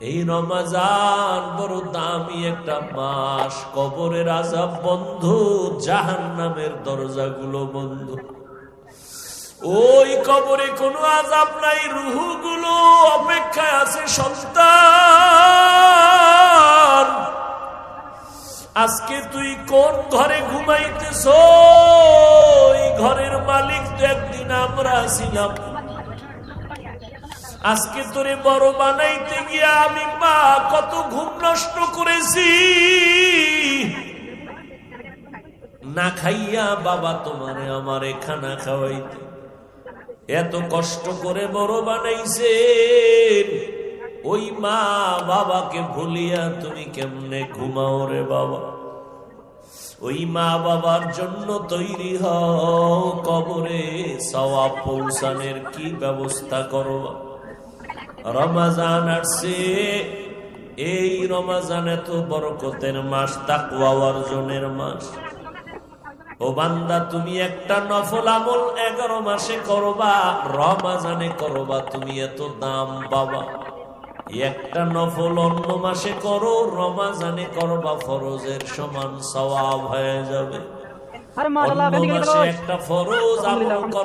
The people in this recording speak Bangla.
এই রমাজান বড় দামি একটা মাস। কবরের আজাব বন্ধ জাহান নামের দরজাগুলো বন্ধ। ওই কবরে কোনো আজাব নাই, রুহুগুলো অপেক্ষায় আছে সন্তান। আজকে তুই কোন ঘরে ঘুমাইতেছ? ওই ঘরের মালিক তো একদিন আমরা ছিলাম আজকে তোরে বড় বানাইতে গিয়া আমি মা কত ঘুম নষ্ট করেছি। না খাইয়া বাবা তোমারে আমারে খানা খাওয়াইতে। এত কষ্ট করে বড় বানাইছেন ওই মা বাবাকে ভুলিয়া তুমি কেমনে ঘুমাও রে বাবা? ওই মা বাবার জন্য তৈরি হও কবরে পৌঁছানের কি ব্যবস্থা করো? রমাজান আসছে, এই রমাজান এত বরকতের মাস তাকুয়া অর্জনের মাস। ও বান্দা, তুমি একটা নফল আমল এগারো মাসে করবা, রমাজানে করবা, তুমি এত দাম বাবা একটা নফল অন্য মাসে করো রমাজানে করবা ফরজের সমান সওয়াব হয়ে যাবে। অন্য মাসে একটা ফরজ আমল